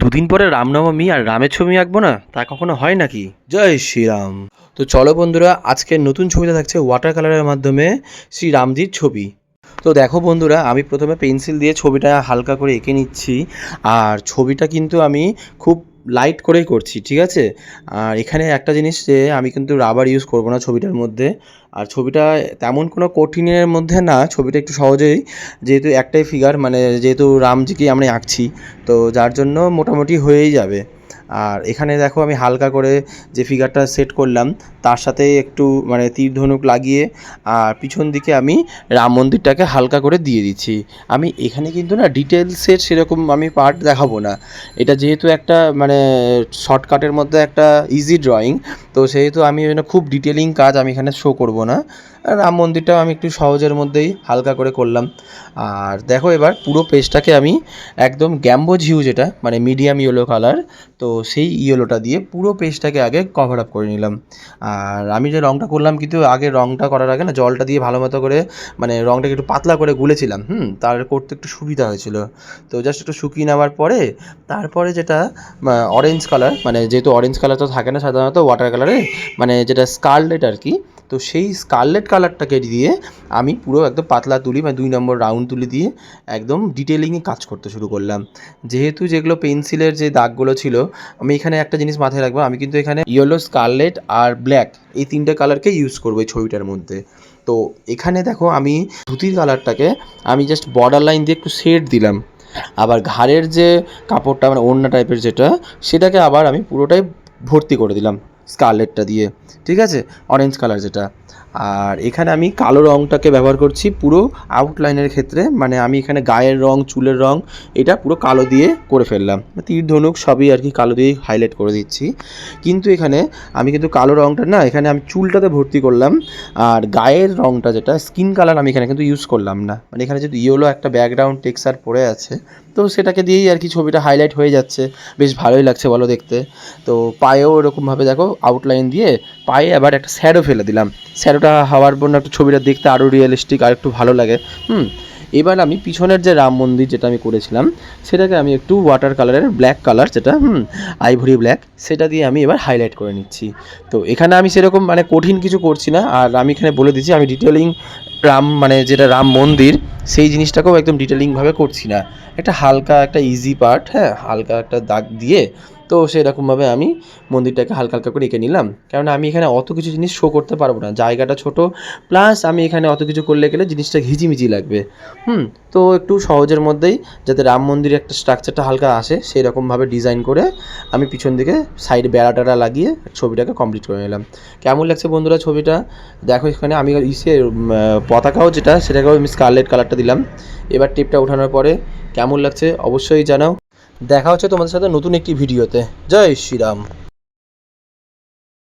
দুদিন পরে রামনবমী আর রামের ছবি আঁকবো না, তা কখনো হয় নাকি? জয় শ্রীরাম। তো চলো বন্ধুরা আজকের নতুন ছবিতে থাকছে ওয়াটার কালারের মাধ্যমে শ্রীরামজির ছবি। তো দেখো বন্ধুরা, আমি প্রথমে পেন্সিল দিয়ে ছবিটা হালকা করে এঁকে নিচ্ছি, আর ছবিটা কিন্তু আমি খুব লাইট করেই করছি, ঠিক আছে? আর এখানে একটা জিনিস যে আমি কিন্তু রাবার ইউজ করব না ছবিটার মধ্যে। আর ছবিটা তেমন কোনো কঠিনের মধ্যে না, ছবিটা একটু সহজেই যেহেতু একটাই ফিগার মানে যেহেতু রামজিকেই আমরা আঁকছি, তো যার জন্য মোটামুটি হয়েই যাবে। আর এখানে দেখো আমি হালকা করে যে ফিগারটা সেট করলাম, তার সাথে একটু মানে তীর ধনুক লাগিয়ে, আর পিছন দিকে আমি রাম মন্দিরটাকে হালকা করে দিয়ে দিচ্ছি। আমি এখানে কিন্তু না ডিটেলসের সেরকম আমি পার্ট দেখাবো না। এটা যেহেতু একটা মানে শর্টকাটের মধ্যে একটা ইজি ড্রয়িং তো সেহেতু আমি খুব ডিটেলিং কাজ আমি এখানে শো করব না। রাম মন্দিরটাও আমি একটু সহজের মধ্যেই হালকা করে করলাম। আর দেখো এবার পুরো পেজটাকে আমি একদম গ্যাম্বোজ হিউ যেটা মানে মিডিয়াম ইয়েলো কালার, তো সেই ইয়েলোটা দিয়ে পুরো পেজটাকে আগে কভার আপ করে নিলাম। আর আমি যে রঙটা করলাম কিন্তু আগে রঙটা করার আগে না জলটা দিয়ে ভালো মতো করে মানে রঙটাকে একটু পাতলা করে গুলেছিলাম, হুম, তার করতে একটু সুবিধা হয়েছিল। তো জাস্ট একটু শুকিয়ে নেওয়ার পরে, তারপরে যেটা অরেঞ্জ কালার মানে যেহেতু অরেঞ্জ কালার তো থাকে না সাধারণত ওয়াটার কালারে মানে যেটা স্কারলেট আর কি তো সেই স্কারলেট কালারটাকে দিয়ে আমি পুরো একদম পাতলা তুলি মানে দুই নম্বর রাউন্ড তুলি দিয়ে একদম ডিটেলিংয়ে কাজ করতে শুরু করলাম। যেহেতু যেগুলো পেন্সিলের যে দাগগুলো ছিল, আমি এখানে একটা জিনিস মাথায় রাখব, আমি কিন্তু এখানে ইয়েলো স্কারলেট আর ব্ল্যাক এই তিনটে কালারকে ইউজ করব এই ছবিটার মধ্যে। তো এখানে দেখো আমি ধুতির কালারটাকে আমি জাস্ট বর্ডার লাইন দিয়ে একটু শেড দিলাম। আবার ঘাড়ের যে কাপড়টা মানে ওড়না টাইপের যেটা, সেটাকে আবার আমি পুরোটাই ভর্তি করে দিলাম। স্কারলেটটা দিয়ে ঠিক আছে? অরেঞ্জ কালার যেটা। আর এখানে আমি কালো রঙটাকে ব্যবহার করছি পুরো আউটলাইনের ক্ষেত্রে। মানে আমি এখানে গায়ের রং, চুলের রং, এটা পুরো কালো দিয়ে করে ফেললাম। তীর ধনুক সবই আর কি কালো দিয়েই হাইলাইট করে দিচ্ছি। কিন্তু এখানে আমি কিন্তু কালো রঙটা না, এখানে আমি চুলটাতে ভর্তি করলাম। আর গায়ের রঙটা যেটা স্কিন কালার আমি এখানে কিন্তু ইউজ করলাম না। মানে এখানে যেহেতু ইয়েলো একটা ব্যাকগ্রাউন্ড টেক্সচার পড়ে আছে, তো সেটাকে দিয়েই আর কি ছবিটা হাইলাইট হয়ে যাচ্ছে। বেশ ভালোই লাগছে বলো দেখতে। তো পায়েও এরকমভাবে দেখো আউটলাইন দিয়ে, পায়ে আবার একটা শ্যাডো ফেলে দিলাম। শ্যাডোটা হওয়ার জন্য একটা ছবিটা দেখতে আরও রিয়েলিস্টিক আর একটু ভালো লাগে। হুম, এবার আমি পিছনের যে রাম মন্দির যেটা আমি করেছিলাম, সেটাকে আমি একটু ওয়াটার কালারের ব্ল্যাক কালার যেটা, হুম আইভরি ব্ল্যাক সেটা দিয়ে আমি এবার হাইলাইট করে নিচ্ছি। তো এখানে আমি সেরকম মানে কঠিন কিছু করছি না, আর আমি এখানে বলে দিচ্ছি, আমি ডিটেলিং রাম মানে যেটা রাম মন্দির, সেই জিনিসটাকেও একদম ডিটেলিংভাবে করছি না। একটা হালকা, একটা ইজি পার্ট হ্যাঁ হালকা একটা দাগ দিয়ে তো সেরকমভাবে আমি মন্দিরটাকে হালকা হালকা করে এঁকে নিলাম। কেননা আমি এখানে অত কিছু জিনিস শো করতে পারব না। জায়গাটা ছোট প্লাস আমি এখানে অত কিছু করলে গেলে জিনিসটা ঘিচিমিচি লাগবে। হুম, তো একটু সহজের মধ্যেই যাতে রাম মন্দিরের একটা স্ট্রাকচারটা হালকা আসে সেই রকমভাবে ডিজাইন করে আমি পিছন দিকে সাইডে বেড়া টেড়া লাগিয়ে ছবিটাকে কমপ্লিট করে নিলাম। কেমন লাগছে বন্ধুরা ছবিটা? দেখো এখানে আমি ইসে পতাকাও যেটা, সেটাকেও আমি স্কারলেট কালারটা দিলাম। এবার টিপটা ওঠানোর পরে কেমন লাগছে অবশ্যই জানাও। দেখা হচ্ছে তোমাদের সাথে নতুন একটি ভিডিওতে। জয় শ্রীরাম।